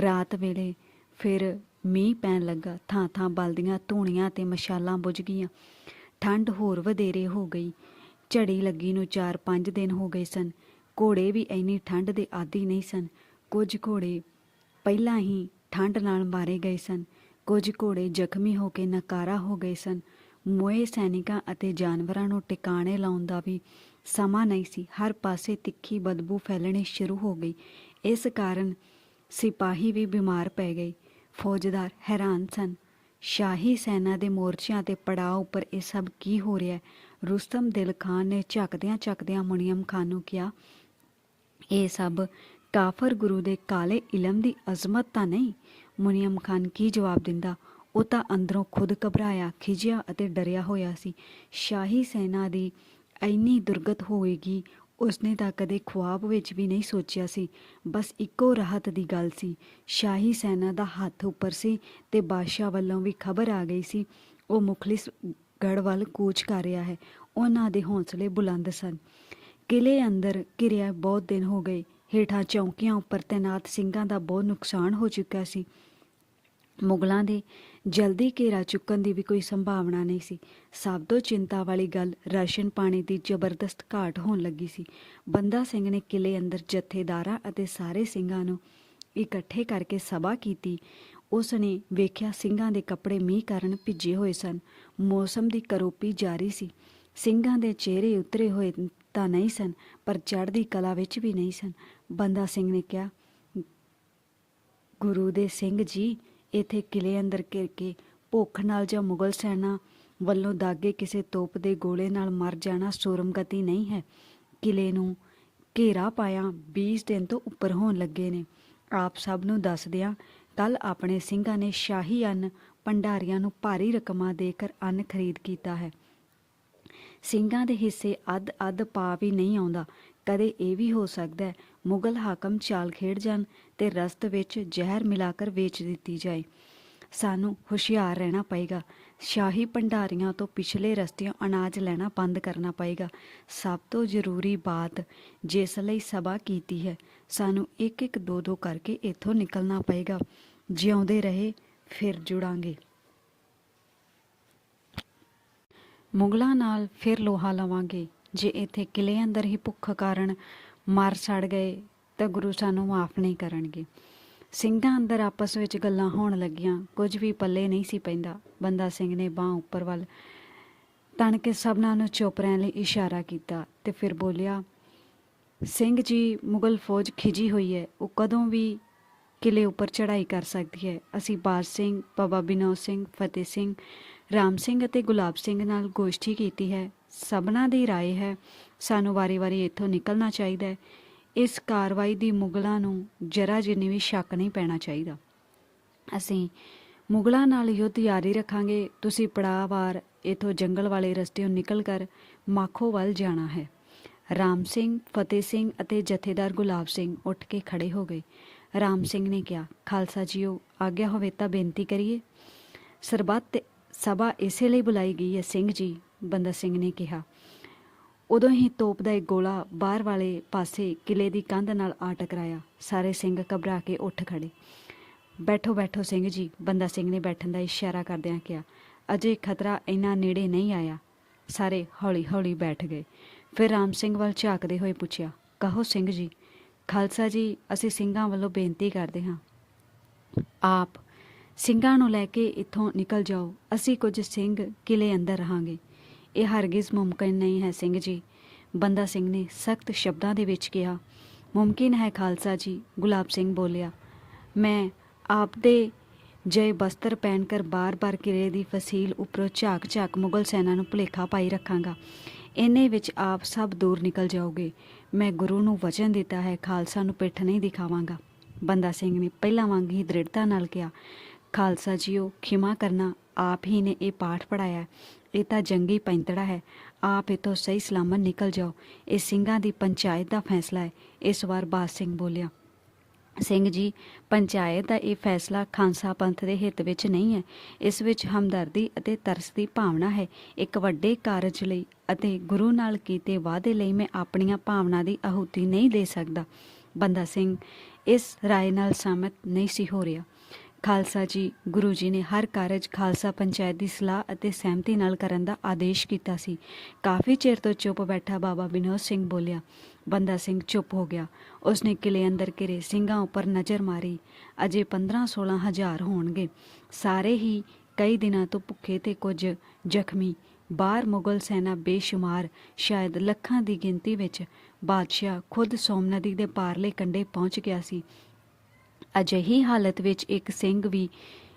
ਰਾਤ ਵੇਲੇ ਫਿਰ ਮੀਂਹ ਪੈਣ ਲੱਗਾ। ਥਾਂ ਥਾਂ ਬਲਦੀਆਂ ਧੂਣੀਆਂ ਤੇ ਮਸ਼ਾਲਾਂ ਬੁਝ ਗਈਆਂ। ਠੰਡ ਹੋਰ ਵਧੇਰੇ ਹੋ ਗਈ। ਝੜੀ ਲੱਗੀ ਨੂੰ 4-5 ਦਿਨ ਹੋ ਗਏ ਸਨ। ਘੋੜੇ ਵੀ ਇੰਨੀ ਠੰਡ ਦੇ ਆਦੀ ਨਹੀਂ ਸਨ। ਕੁਝ ਘੋੜੇ ਪਹਿਲਾਂ ਹੀ ਠੰਡ ਨਾਲ ਮਾਰੇ ਗਏ ਸਨ। ਕੁਝ ਘੋੜੇ ਜ਼ਖਮੀ ਹੋ ਕੇ ਨਕਾਰਾ ਹੋ ਗਏ ਸਨ। ਮੋਏ ਸੈਨਿਕਾਂ ਅਤੇ ਜਾਨਵਰਾਂ ਨੂੰ ਟਿਕਾਣੇ ਲਾਉਣ ਦਾ ਵੀ ਸਮਾਂ ਨਹੀਂ ਸੀ। ਹਰ ਪਾਸੇ ਤਿੱਖੀ ਬਦਬੂ ਫੈਲਣੀ ਸ਼ੁਰੂ ਹੋ ਗਈ। ਇਸ ਕਾਰਨ ਸਿਪਾਹੀ ਵੀ ਬਿਮਾਰ ਪੈ ਗਏ। ਫੌਜਦਾਰ ਹੈਰਾਨ ਸਨ। ਸ਼ਾਹੀ ਸੈਨਾ ਦੇ ਮੋਰਚਿਆਂ ਤੇ ਪੜਾਅ ਉੱਪਰ ਇਹ ਸਭ ਕੀ ਹੋ ਰਿਹਾ ਹੈ? ਰੁਸਤਮ ਦਿਲ ਖਾਨ ਨੇ ਝੱਕਦਿਆਂ ਝੱਕਦਿਆਂ ਮੁਨੀਮ ਖਾਨ ਨੂੰ ਕਿਹਾ, ਇਹ ਸਭ ਕਾਫਰ ਗੁਰੂ ਦੇ ਕਾਲੇ ਇਲਮ ਦੀ ਅਜ਼ਮਤ ਤਾਂ ਨਹੀਂ? ਮੁਨੀਮ ਖਾਨ ਕੀ ਜਵਾਬ ਦਿੰਦਾ? ਉਹ ਤਾਂ ਅੰਦਰੋਂ ਖੁਦ ਘਬਰਾਇਆ ਖਿਜਿਆ ਅਤੇ ਡਰਿਆ ਹੋਇਆ ਸੀ। ਸ਼ਾਹੀ ਸੈਨਾ ਦੀ ਇੰਨੀ ਦੁਰਗਤ ਹੋਏਗੀ, ਉਸਨੇ ਤਾਂ ਕਦੇ ਖੁਆਬ ਵਿੱਚ ਵੀ ਨਹੀਂ ਸੋਚਿਆ ਸੀ। ਬਸ ਇੱਕੋ ਰਾਹਤ ਦੀ ਗੱਲ ਸੀ। ਸ਼ਾਹੀ ਸੈਨਾ ਦਾ ਹੱਥ ਉੱਪਰ ਸੀ ਤੇ ਬਾਦਸ਼ਾਹ ਵੱਲੋਂ ਵੀ ਖਬਰ ਆ ਗਈ ਸੀ। ਉਹ ਮੁਖਲਿਸ ਗੜ ਵੱਲ ਕੂਚ ਕਰ ਰਿਹਾ ਹੈ। ਉਹਨਾਂ ਦੇ ਹੌਸਲੇ ਬੁਲੰਦ ਸਨ। ਕਿਲੇ ਅੰਦਰ ਘਿਰਿਆ ਬਹੁਤ ਦਿਨ ਹੋ ਗਏ। ਹੇਠਾਂ ਚੌਂਕੀਆਂ ਉੱਪਰ ਤੈਨਾਤ ਸਿੰਘਾਂ ਦਾ ਬਹੁਤ ਨੁਕਸਾਨ ਹੋ ਚੁੱਕਾ ਸੀ। ਮੁਗਲਾਂ ਦੇ ਜਲਦੀ ਘੇਰਾ ਚੁੱਕਣ ਦੀ ਵੀ ਕੋਈ ਸੰਭਾਵਨਾ ਨਹੀਂ ਸੀ। ਸਭ ਤੋਂ ਚਿੰਤਾ ਵਾਲੀ ਗੱਲ ਰਾਸ਼ਨ ਪਾਣੀ ਦੀ ਜ਼ਬਰਦਸਤ ਘਾਟ ਹੋਣ ਲੱਗੀ ਸੀ। ਬੰਦਾ ਸਿੰਘ ਨੇ ਕਿਲੇ ਅੰਦਰ ਜਥੇਦਾਰਾਂ ਅਤੇ ਸਾਰੇ ਸਿੰਘਾਂ ਨੂੰ ਇਕੱਠੇ ਕਰਕੇ ਸਭਾ ਕੀਤੀ। ਉਸ ਨੇ ਵੇਖਿਆ ਸਿੰਘਾਂ ਦੇ ਕੱਪੜੇ ਮੀਂਹ ਕਾਰਨ ਭਿੱਜੇ ਹੋਏ ਸਨ। ਮੌਸਮ ਦੀ ਕਰੋਪੀ ਜਾਰੀ ਸੀ। ਸਿੰਘਾਂ ਦੇ ਚਿਹਰੇ ਉਤਰੇ ਹੋਏ ਤਾਂ ਨਹੀਂ ਸਨ, ਪਰ ਚੜ੍ਹਦੀ ਕਲਾ ਵਿੱਚ ਵੀ ਨਹੀਂ ਸਨ। ਬੰਦਾ ਸਿੰਘ ਨੇ ਕਿਹਾ, ਗੁਰੂ ਦੇ ਸਿੰਘ ਜੀ, ਇੱਥੇ ਕਿਲੇ ਅੰਦਰ ਘਿਰ ਕੇ ਭੁੱਖ ਨਾਲ ਜਾਂ ਮੁਗਲ ਸੈਨਾ ਵੱਲੋਂ ਦਾਗੇ ਕਿਸੇ ਤੋਪ ਦੇ ਗੋਲੇ ਨਾਲ ਮਰ ਜਾਣਾ ਸੂਰਮਗਤੀ ਨਹੀਂ ਹੈ। ਕਿਲੇ ਨੂੰ ਘੇਰਾ ਪਾਇਆ 20 ਦਿਨ ਤੋਂ ਉੱਪਰ ਹੋਣ ਲੱਗੇ ਨੇ। ਆਪ ਸਭ ਨੂੰ ਦੱਸਦਿਆਂ ਦਿਆਂ ਕੱਲ ਆਪਣੇ ਸਿੰਘਾਂ ਨੇ ਸ਼ਾਹੀ ਅੰਨ ਭੰਡਾਰੀਆਂ ਨੂੰ ਭਾਰੀ ਰਕਮਾਂ ਦੇ ਕਰ ਅੰਨ ਖਰੀਦ ਕੀਤਾ ਹੈ। ਸਿੰਘਾਂ ਦੇ ਹਿੱਸੇ ਅੱਧ ਅੱਧ ਪਾ ਵੀ ਨਹੀਂ ਆਉਂਦਾ। ਕਦੇ ਇਹ ਵੀ ਹੋ ਸਕਦਾ ਹੈ, ਮੁਗਲ ਹਾਕਮ ਚਾਲ ਖੇਡ ਜਾਣ ਤੇ ਰਸਤ ਵਿੱਚ ਜ਼ਹਿਰ ਮਿਲਾਕਰ ਵੇਚ ਦਿੱਤੀ ਜਾਏ। ਸਾਨੂੰ ਹੁਸ਼ਿਆਰ ਰਹਿਣਾ ਪਏਗਾ। ਸ਼ਾਹੀ ਭੰਡਾਰੀਆਂ ਤੋਂ ਪਿਛਲੇ ਰਸਤਿਆਂ ਅਨਾਜ ਲੈਣਾ ਬੰਦ ਕਰਨਾ ਪਏਗਾ। ਸਭ ਤੋਂ ਜ਼ਰੂਰੀ ਬਾਤ ਜਿਸ ਲਈ ਸਭਾ ਕੀਤੀ ਹੈ, ਸਾਨੂੰ ਇੱਕ ਇੱਕ ਦੋ ਦੋ ਕਰਕੇ ਇੱਥੋਂ ਨਿਕਲਣਾ ਪਏਗਾ। ਜਿਉਂਦੇ ਰਹੇ, ਫਿਰ ਜੁੜਾਂਗੇ। ਮੁਗਲਾਂ ਨਾਲ ਫਿਰ ਲੋਹਾ ਲਵਾਂਗੇ। ਜੇ ਇੱਥੇ ਕਿਲੇ ਅੰਦਰ ਹੀ ਭੁੱਖ ਕਾਰਨ ਮਰ ਸੜ ਗਏ, ਤਾਂ ਗੁਰੂ ਸਾਨੂੰ ਮਾਫ ਨਹੀਂ ਕਰਨਗੇ। ਸਿੰਘਾਂ ਅੰਦਰ ਆਪਸ ਵਿੱਚ ਗੱਲਾਂ ਹੋਣ ਲੱਗੀਆਂ ਕੁਝ ਵੀ ਪੱਲੇ ਨਹੀਂ ਸੀ ਪੈਂਦਾ ਬੰਦਾ ਸਿੰਘ ਨੇ ਬਾਹ ਉੱਪਰ ਵੱਲ ਤਣ ਕੇ ਸਭਨਾਂ ਨੂੰ ਚੁੱਪ ਰਹਿਣ ਲਈ ਇਸ਼ਾਰਾ ਕੀਤਾ ਤੇ ਫਿਰ ਬੋਲਿਆ ਸਿੰਘ ਜੀ ਮੁਗਲ ਫੌਜ ਖਿਜੀ ਹੋਈ ਹੈ ਉਹ ਕਦੋਂ ਵੀ ਕਿਲੇ ਉੱਪਰ ਚੜ੍ਹਾਈ ਕਰ ਸਕਦੀ ਹੈ ਅਸੀਂ ਬਾਜ ਸਿੰਘ ਬਾਬਾ ਬਿਨੋਦ ਸਿੰਘ ਫਤਿਹ ਸਿੰਘ ਰਾਮ ਸਿੰਘ ਅਤੇ ਗੁਲਾਬ ਸਿੰਘ ਨਾਲ ਗੋਸ਼ਟੀ ਕੀਤੀ ਹੈ ਸਭਨਾਂ ਦੀ رائے ਹੈ ਸਾਨੂੰ ਵਾਰੀ-ਵਾਰੀ ਇੱਥੋਂ ਨਿਕਲਣਾ ਚਾਹੀਦਾ ਹੈ ਇਸ ਕਾਰਵਾਈ ਦੀ ਮੁਗਲਾਂ ਨੂੰ ਜਰਾ ਜਿੰਨੀ ਵੀ ਸ਼ੱਕ ਨਹੀਂ ਪੈਣਾ ਚਾਹੀਦਾ। ਅਸੀਂ ਮੁਗਲਾਂ ਨਾਲ ਯੁੱਧ ਜਾਰੀ ਰੱਖਾਂਗੇ, ਤੁਸੀਂ ਪੜਾਵਾਰ ਇਥੋਂ ਜੰਗਲ ਵਾਲੇ ਰਸਤਿਓਂ ਨਿਕਲ ਕਰ ਮਾਖੋ ਵੱਲ ਜਾਣਾ ਹੈ। ਰਾਮ ਸਿੰਘ, ਫਤਿਹ ਸਿੰਘ ਅਤੇ ਜਥੇਦਾਰ ਗੁਲਾਬ ਸਿੰਘ ਉੱਠ ਕੇ ਖੜੇ ਹੋ ਗਏ। ਰਾਮ ਸਿੰਘ ਨੇ ਕਿਹਾ, ਖਾਲਸਾ ਜੀਓ, ਆਗਿਆ ਹੋਵੇ ਤਾਂ ਬੇਨਤੀ ਕਰੀਏ। ਸਰਬੱਤ ਸਭਾ ਇਸੇ ਲਈ ਬੁਲਾਈ ਗਈ ਹੈ, ਸਿੰਘ ਜੀ। ਬੰਦਾ ਸਿੰਘ ਨੇ ਕਿਹਾ ਉਦੋਂ ਹੀ ਤੋਪ ਦਾ ਇੱਕ ਗੋਲਾ ਬਾਹਰ ਵਾਲੇ ਪਾਸੇ ਕਿਲੇ ਦੀ ਕੰਧ ਨਾਲ ਆ ਟਕਰਾਇਆ। ਸਾਰੇ ਸਿੰਘ ਘਬਰਾ ਕੇ ਉੱਠ ਖੜੇ ਬੈਠੋ ਬੈਠੋ ਸਿੰਘ ਜੀ, ਬੰਦਾ ਸਿੰਘ ਨੇ ਬੈਠਣ ਦਾ ਇਸ਼ਾਰਾ ਕਰਦਿਆਂ ਕਿਹਾ। ਅਜੇ ਖਤਰਾ ਇੰਨਾ ਨੇੜੇ ਨਹੀਂ ਆਇਆ। ਸਾਰੇ ਹੌਲੀ ਹੌਲੀ ਬੈਠ ਗਏ। ਫਿਰ ਰਾਮ ਸਿੰਘ ਵੱਲ ਝਾਕਦੇ ਹੋਏ ਪੁੱਛਿਆ, ਕਹੋ ਸਿੰਘ ਜੀ, ਖਾਲਸਾ ਜੀ, ਅਸੀਂ ਸਿੰਘਾਂ ਵੱਲੋਂ ਬੇਨਤੀ ਕਰਦੇ ਹਾਂ। ਆਪ ਸਿੰਘਾਂ ਨੂੰ ਲੈ ਕੇ ਇੱਥੋਂ ਨਿਕਲ ਜਾਓ। ਅਸੀਂ ਕੁਝ ਸਿੰਘ ਕਿਲੇ ਅੰਦਰ ਰਹਾਂਗੇ। ਇਹ ਹਰਗਿਜ਼ ਮੁਮਕਿਨ ਨਹੀਂ ਹੈ ਸਿੰਘ ਜੀ। ਬੰਦਾ ਸਿੰਘ ਨੇ ਸਖਤ ਸ਼ਬਦਾਂ ਦੇ ਵਿੱਚ ਕਿਹਾ, ਮੁਮਕਿਨ ਹੈ ਖਾਲਸਾ ਜੀ, ਗੁਲਾਬ ਸਿੰਘ ਬੋਲਿਆ। ਮੈਂ ਆਪ ਦੇ ਜੈ ਬਸਤਰ ਪਹਿਨ ਕਰ ਬਾਰ-ਬਾਰ ਕਿਲੇ ਦੀ ਫਸੀਲ ਉੱਪਰੋਂ ਝਾਕ-ਝਾਕ ਮੁਗਲ ਸੈਨਾ ਨੂੰ ਭੁਲੇਖਾ ਪਾਈ ਰੱਖਾਂਗਾ। ਇੰਨੇ ਵਿੱਚ ਆਪ ਸਭ ਦੂਰ ਨਿਕਲ ਜਾਓਗੇ। ਮੈਂ ਗੁਰੂ ਨੂੰ ਵਚਨ ਦਿੱਤਾ ਹੈ, ਖਾਲਸਾ ਨੂੰ ਪਿੱਠ ਨਹੀਂ ਦਿਖਾਵਾਂਗਾ। ਬੰਦਾ ਸਿੰਘ ਨੇ ਪਹਿਲਾਂ ਵਾਂਗ ਹੀ ਦ੍ਰਿੜਤਾ ਨਾਲ ਕਿਹਾ, ਖਾਲਸਾ ਜੀਓ, ਖਿਮਾ ਕਰਨਾ ਆਪ ਹੀ ਨੇ ਇਹ ਪਾਠ ਪੜਾਇਆ ਇਹ ਤਾਂ ਜੰਗੀ ਪੈਂਤੜਾ ਹੈ। ਆਪ ਇਤੋਂ ਸਹੀ ਸਲਾਮਤ ਨਿਕਲ ਜਾਓ। ਇਹ ਸਿੰਘਾਂ ਦੀ ਪੰਚਾਇਤ ਦਾ ਫੈਸਲਾ ਹੈ। ਇਸ ਵਾਰ ਬਾਦ ਸਿੰਘ ਬੋਲਿਆ, ਸਿੰਘ ਜੀ, ਪੰਚਾਇਤ ਦਾ ਇਹ ਫੈਸਲਾ ਖਾਲਸਾ ਪੰਥ ਦੇ ਹਿੱਤ ਵਿੱਚ ਨਹੀਂ ਹੈ। ਇਸ ਵਿੱਚ ਹਮਦਰਦੀ ਅਤੇ ਤਰਸ ਦੀ ਭਾਵਨਾ ਹੈ। ਇੱਕ ਵੱਡੇ ਕਾਰਜ ਲਈ ਅਤੇ ਗੁਰੂ ਨਾਲ ਕੀਤੇ ਵਾਅਦੇ ਲਈ ਮੈਂ ਆਪਣੀਆਂ ਭਾਵਨਾ ਦੀ ਆਹੂਤੀ ਨਹੀਂ ਦੇ ਸਕਦਾ। ਬੰਦਾ ਸਿੰਘ, ਇਸ ਰਾਏ ਨਾਲ ਸਹਿਮਤ ਨਹੀਂ ਸੀ ਹੋ ਰਿਹਾ। ਖਾਲਸਾ ਜੀ, ਗੁਰੂ ਜੀ ਨੇ ਹਰ ਕਾਰਜ ਖਾਲਸਾ ਪੰਚਾਇਤ ਦੀ ਸਲਾਹ ਅਤੇ ਸਹਿਮਤੀ ਨਾਲ ਕਰਨ ਦਾ ਆਦੇਸ਼ ਕੀਤਾ ਸੀ। ਕਾਫੀ ਚਿਰ ਤੋਂ ਚੁੱਪ ਬੈਠਾ ਬਾਬਾ ਬਿਨੋਦ ਸਿੰਘ ਬੋਲਿਆ, ਬੰਦਾ ਸਿੰਘ ਚੁੱਪ ਹੋ ਗਿਆ। ਉਸਨੇ ਕਿਲੇ ਅੰਦਰ ਘਿਰੇ ਸਿੰਘਾਂ ਉੱਪਰ ਨਜ਼ਰ ਮਾਰੀ। ਅਜੇ 15-16 ਹਜ਼ਾਰ ਹੋਣਗੇ। ਸਾਰੇ ਹੀ ਕਈ ਦਿਨਾਂ ਤੋਂ ਭੁੱਖੇ ਤੇ ਕੁਝ ਜ਼ਖਮੀ, ਬਾਹਰ ਮੁਗਲ ਸੈਨਾ ਬੇਸ਼ੁਮਾਰ, ਸ਼ਾਇਦ ਲੱਖਾਂ ਦੀ ਗਿਣਤੀ ਵਿੱਚ ਬਾਦਸ਼ਾਹ ਖੁਦ ਸੋਮ ਨਦੀ ਦੇ ਪਾਰਲੇ ਕੰਢੇ ਪਹੁੰਚ ਗਿਆ ਸੀ। ਅਜਿਹੀ ਹਾਲਤ ਵਿੱਚ ਇੱਕ ਸਿੰਘ ਵੀ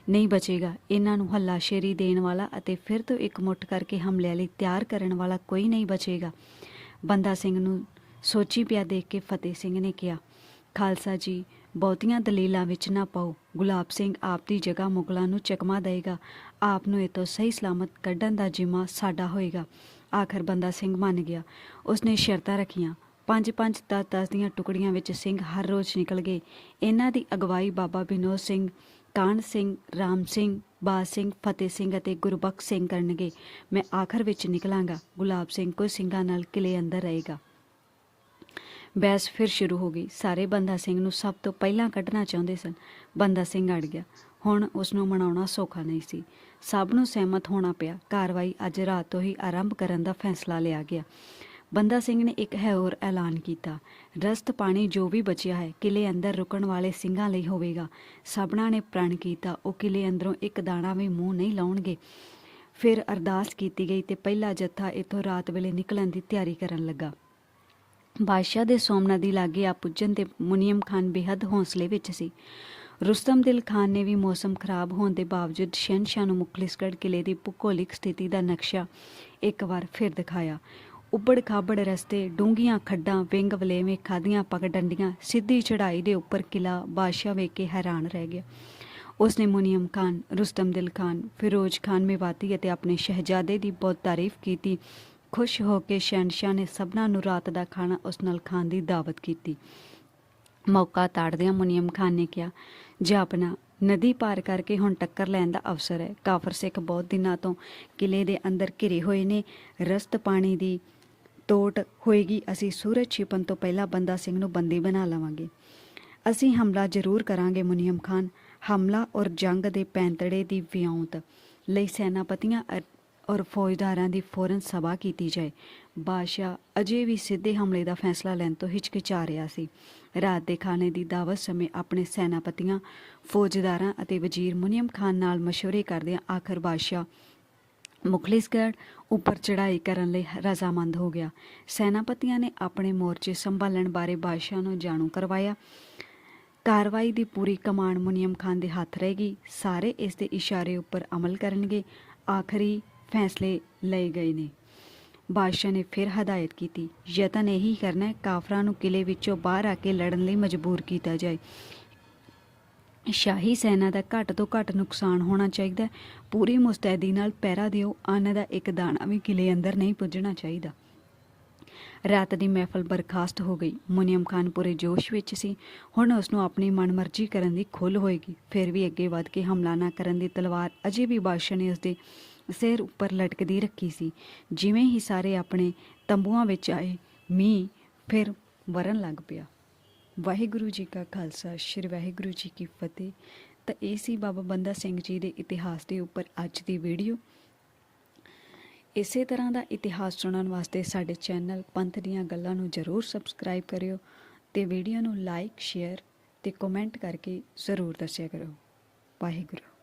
ਨਹੀਂ ਬਚੇਗਾ। ਇਹਨਾਂ ਨੂੰ ਹੱਲਾਸ਼ੇਰੀ ਦੇਣ ਵਾਲਾ ਅਤੇ ਫਿਰ ਤੋਂ ਇੱਕ ਮੁੱਠ ਕਰਕੇ ਹਮਲੇ ਲਈ ਤਿਆਰ ਕਰਨ ਵਾਲਾ ਕੋਈ ਨਹੀਂ ਬਚੇਗਾ। ਬੰਦਾ ਸਿੰਘ ਨੂੰ ਸੋਚੀ ਪਿਆ ਦੇਖ ਕੇ ਫਤਿਹ ਸਿੰਘ ਨੇ ਕਿਹਾ, ਖਾਲਸਾ ਜੀ, ਬਹੁਤੀਆਂ ਦਲੀਲਾਂ ਵਿੱਚ ਨਾ ਪਾਓ। ਗੁਲਾਬ ਸਿੰਘ ਆਪ ਦੀ ਜਗ੍ਹਾ ਮੁਗਲਾਂ ਨੂੰ ਚਕਮਾ ਦੇਗਾ ਆਪ ਨੂੰ ਇਹ ਤੋਂ ਸਹੀ ਸਲਾਮਤ ਕੱਢਣ ਦਾ ਜਿੰਮਾ ਸਾਡਾ ਹੋਏਗਾ ਆਖਰ ਬੰਦਾ ਸਿੰਘ ਮੰਨ ਗਿਆ। ਉਸਨੇ ਸ਼ਰਤਾਂ ਰੱਖੀਆਂ। ਪੰਜ ਪੰਜ ਦਸ ਦਸ ਦੀਆਂ ਟੁਕੜੀਆਂ ਵਿੱਚ ਸਿੰਘ ਹਰ ਰੋਜ਼ ਨਿਕਲ ਗਏ। ਇਹਨਾਂ ਦੀ ਅਗਵਾਈ ਬਾਬਾ ਵਿਨੋਦ ਸਿੰਘ ਕਾਨ ਸਿੰਘ, ਰਾਮ ਸਿੰਘ ਬਾਜ ਸਿੰਘ, ਫਤਿਹ ਸਿੰਘ ਅਤੇ ਗੁਰਬਖਸ਼ ਸਿੰਘ ਕਰਨਗੇ। ਮੈਂ ਆਖਰ ਵਿੱਚ ਨਿਕਲਾਂਗਾ। ਗੁਲਾਬ ਸਿੰਘ ਕੋਈ ਸਿੰਘਾਂ ਨਾਲ ਕਿਲੇ ਅੰਦਰ ਰਹੇਗਾ। ਬਹਿਸ ਫਿਰ ਸ਼ੁਰੂ ਹੋ ਗਈ। ਸਾਰੇ ਬੰਦਾ ਸਿੰਘ ਨੂੰ ਸਭ ਤੋਂ ਪਹਿਲਾਂ ਕੱਢਣਾ ਚਾਹੁੰਦੇ ਸਨ। ਬੰਦਾ ਸਿੰਘ ਅੜ ਗਿਆ। ਹੁਣ ਉਸ ਨੂੰ ਮਨਾਉਣਾ ਸੌਖਾ ਨਹੀਂ ਸੀ। ਸਭ ਨੂੰ ਸਹਿਮਤ ਹੋਣਾ ਪਿਆ। ਕਾਰਵਾਈ ਅੱਜ ਰਾਤ ਤੋਂ ਹੀ ਆਰੰਭ ਕਰਨ ਦਾ ਫੈਸਲਾ ਲਿਆ ਗਿਆ। ਬੰਦਾ ਸਿੰਘ ਨੇ ਇੱਕ ਹੈ ਹੋਰ ਐਲਾਨ ਕੀਤਾ। ਰਸਤ ਪਾਣੀ ਜੋ ਵੀ ਬਚਿਆ ਹੈ ਕਿਲੇ ਅੰਦਰ ਰੁਕਣ ਵਾਲੇ ਸਿੰਘਾਂ ਲਈ ਹੋਵੇਗਾ। ਸਭਨਾਂ ਨੇ ਪ੍ਰਣ ਕੀਤਾ, ਉਹ ਕਿਲੇ ਅੰਦਰੋਂ ਇੱਕ ਦਾਣਾ ਵੀ ਮੂੰਹ ਨਹੀਂ ਲਾਉਣਗੇ। ਫਿਰ ਅਰਦਾਸ ਕੀਤੀ ਗਈ ਤੇ ਪਹਿਲਾ ਜੱਥਾ ਇੱਥੋਂ ਰਾਤ ਵੇਲੇ ਨਿਕਲਣ ਦੀ ਤਿਆਰੀ ਕਰਨ ਲੱਗਾ। ਬਾਦਸ਼ਾਹ ਦੇ ਸੋਮਨਾ ਦੀ ਲਾਗੇ ਆ ਪੁੱਜਣ ਤੇ ਮੁਨੀਮ ਖਾਨ ਬੇਹੱਦ ਹੌਸਲੇ ਵਿੱਚ ਸੀ। ਰੁਸਤਮ ਦਿਲ ਖਾਨ ਨੇ ਵੀ ਮੌਸਮ ਖਰਾਬ ਹੋਣ ਦੇ ਬਾਵਜੂਦ ਸ਼ਹਿਨਸ਼ਾਹ ਨੂੰ ਮੁਖਲਿਸਗੜ੍ਹ ਕਿਲੇ ਦੀ ਭੂਗੋਲਿਕ ਸਥਿਤੀ ਦਾ ਨਕਸ਼ਾ ਇੱਕ ਵਾਰ ਫਿਰ ਦਿਖਾਇਆ। ਉੱਬੜ ਖਾਬੜ ਰਸਤੇ, ਡੂੰਘੀਆਂ ਖੱਡਾਂ, ਵਿੰਗ ਵਲੇਵੇਂ ਖਾਦੀਆਂ ਪਗ ਸਿੱਧੀ ਚੜ੍ਹਾਈ ਦੇ ਉੱਪਰ ਕਿਲਾ ਬਾਦਸ਼ਾਹ ਵੇਖ ਕੇ ਹੈਰਾਨ ਰਹਿ ਗਿਆ। ਉਸਨੇ ਮੁਨੀਮ ਖਾਨ, ਰੁਸਤਮ ਦਿਲ ਖਾਨ, ਫਿਰੋਜ਼ ਖਾਨ ਮੇਵਾਤੀ ਅਤੇ ਆਪਣੇ ਸ਼ਹਿਜ਼ਾਦੇ ਦੀ ਬਹੁਤ ਤਾਰੀਫ ਕੀਤੀ। ਖੁਸ਼ ਹੋ ਕੇ ਸ਼ਹਿਨਸ਼ਾਹ ਨੇ ਸਭਨਾਂ ਨੂੰ ਰਾਤ ਦਾ ਖਾਣਾ ਉਸ ਨਾਲ ਖਾਣ ਦੀ ਦਾਵਤ ਕੀਤੀ। ਮੌਕਾ ਤਾੜਦਿਆਂ ਮੁਨੀਮ ਖਾਨ ਨੇ ਕਿਹਾ ਜਾਪਨਾ ਨਦੀ ਪਾਰ ਕਰਕੇ ਹੁਣ ਟੱਕਰ ਲੈਣ ਦਾ ਅਵਸਰ ਹੈ। ਕਾਫਰ ਸਿੱਖ ਬਹੁਤ ਦਿਨਾਂ ਤੋਂ ਕਿਲੇ ਦੇ ਅੰਦਰ ਘਿਰੇ ਹੋਏ ਨੇ। ਰਸਤ ਪਾਣੀ ਦੀ ਤੋਟ ਹੋਏਗੀ, ਅਸੀਂ ਸੂਰਜ ਛਿਪਣ ਤੋਂ ਪਹਿਲਾਂ ਬੰਦਾ ਸਿੰਘ ਨੂੰ ਬੰਦੀ ਬਣਾ ਲਵਾਂਗੇ। ਅਸੀਂ ਹਮਲਾ ਜ਼ਰੂਰ ਕਰਾਂਗੇ, ਮੁਨੀਮ ਖਾਨ। ਹਮਲਾ ਔਰ ਜੰਗ ਦੇ ਪੈਂਤੜੇ ਦੀ ਵਿਉਂਤ ਲਈ ਸੈਨਾਪਤੀਆਂ ਅਰ- ਔਰ ਫੌਜਦਾਰਾਂ ਦੀ ਫੌਰਨ ਸਭਾ ਕੀਤੀ ਜਾਏ। ਬਾਦਸ਼ਾਹ ਅਜੇ ਵੀ ਸਿੱਧੇ ਹਮਲੇ ਦਾ ਫੈਸਲਾ ਲੈਣ ਤੋਂ ਹਿਚਕਿਚਾ ਰਿਹਾ ਸੀ। ਰਾਤ ਦੇ ਖਾਣੇ ਦੀ ਦਾਵਤ ਸਮੇਂ ਆਪਣੇ ਸੈਨਾਪਤੀਆਂ, ਫੌਜਦਾਰਾਂ ਅਤੇ ਵਜ਼ੀਰ ਮੁਨੀਮ ਖਾਨ ਨਾਲ ਮਸ਼ਵਰੇ ਕਰਦਿਆਂ ਆਖਰ ਬਾਦਸ਼ਾਹ ਮੁਖਲਿਸਗੜ੍ਹ ਉੱਪਰ ਚੜ੍ਹਾਈ ਕਰਨ ਲਈ ਰਜ਼ਾਮੰਦ ਹੋ ਗਿਆ। ਸੈਨਾਪਤੀਆਂ ਨੇ ਆਪਣੇ ਮੋਰਚੇ ਸੰਭਾਲਣ ਬਾਰੇ ਬਾਦਸ਼ਾਹ ਨੂੰ ਜਾਣੂ ਕਰਵਾਇਆ। ਕਾਰਵਾਈ ਦੀ ਪੂਰੀ ਕਮਾਂਡ ਮੁਨੀਮ ਖਾਨ ਦੇ ਹੱਥ ਰਹੇਗੀ ਸਾਰੇ ਇਸ ਦੇ ਇਸ਼ਾਰੇ ਉੱਪਰ ਅਮਲ ਕਰਨਗੇ। ਆਖਰੀ ਫੈਸਲੇ ਲਏ ਗਏ ਨੇ। ਬਾਦਸ਼ਾਹ ਨੇ ਫਿਰ ਹਦਾਇਤ ਕੀਤੀ, ਯਤਨ ਇਹੀ ਕਰਨਾ ਹੈ, ਕਾਫਰਾਂ ਨੂੰ ਕਿਲੇ ਵਿੱਚੋਂ ਬਾਹਰ ਆ ਕੇ ਲੜਨ ਲਈ ਮਜਬੂਰ ਕੀਤਾ ਜਾਏ। ਸ਼ਾਹੀ ਸੈਨਾ ਦਾ ਘੱਟ ਤੋਂ ਘੱਟ ਨੁਕਸਾਨ ਹੋਣਾ ਚਾਹੀਦਾ ਪੂਰੀ ਮੁਸਤੈਦੀ ਨਾਲ ਪਹਿਰਾ ਦਿਓ, ਅੰਨ ਦਾ ਇੱਕ ਦਾਣਾ ਵੀ ਕਿਲੇ ਅੰਦਰ ਨਹੀਂ ਪੁੱਜਣਾ ਚਾਹੀਦਾ। ਰਾਤ ਦੀ ਮਹਿਫਲ ਬਰਖਾਸਤ ਹੋ ਗਈ। ਮੁਨੀਮ ਖਾਨ ਪੂਰੇ ਜੋਸ਼ ਵਿੱਚ ਸੀ। ਹੁਣ ਉਸ ਨੂੰ ਆਪਣੀ ਮਨਮਰਜ਼ੀ ਕਰਨ ਦੀ ਖੁੱਲ੍ਹ ਹੋਏਗੀ। ਫਿਰ ਵੀ ਅੱਗੇ ਵੱਧ ਕੇ ਹਮਲਾ ਨਾ ਕਰਨ ਦੀ ਤਲਵਾਰ ਅਜੇ ਵੀ ਬਾਦਸ਼ਾਹ ਨੇ ਉਸਦੇ ਸਿਰ ਉੱਪਰ ਲਟਕਦੀ ਰੱਖੀ ਸੀ। ਜਿਵੇਂ ਹੀ ਸਾਰੇ ਆਪਣੇ ਤੰਬੂਆਂ ਵਿੱਚ ਆਏ, ਮੀਂਹ ਫਿਰ ਵਰਨ ਲੱਗ ਪਿਆ। ਵਾਹਿਗੁਰੂ ਜੀ ਕਾ ਖਾਲਸਾ, ਸ੍ਰੀ ਵਾਹਿਗੁਰੂ ਜੀ ਕੀ ਫਤਿਹ। ਤਾਂ ਇਹ ਸੀ ਬਾਬਾ ਬੰਦਾ ਸਿੰਘ ਜੀ ਦੇ ਇਤਿਹਾਸ ਦੇ ਉੱਪਰ ਅੱਜ ਦੀ ਵੀਡੀਓ। ਇਸੇ ਤਰ੍ਹਾਂ ਦਾ ਇਤਿਹਾਸ ਸੁਣਨ ਵਾਸਤੇ ਸਾਡੇ ਚੈਨਲ ਪੰਥ ਦੀਆਂ ਗੱਲਾਂ ਨੂੰ ਜ਼ਰੂਰ ਸਬਸਕ੍ਰਾਈਬ ਕਰਿਓ ਤੇ ਵੀਡੀਓ ਨੂੰ ਲਾਈਕ, ਸ਼ੇਅਰ ਤੇ ਕਮੈਂਟ ਕਰਕੇ ਜ਼ਰੂਰ ਦੱਸਿਆ ਕਰੋ। ਵਾਹਿਗੁਰੂ।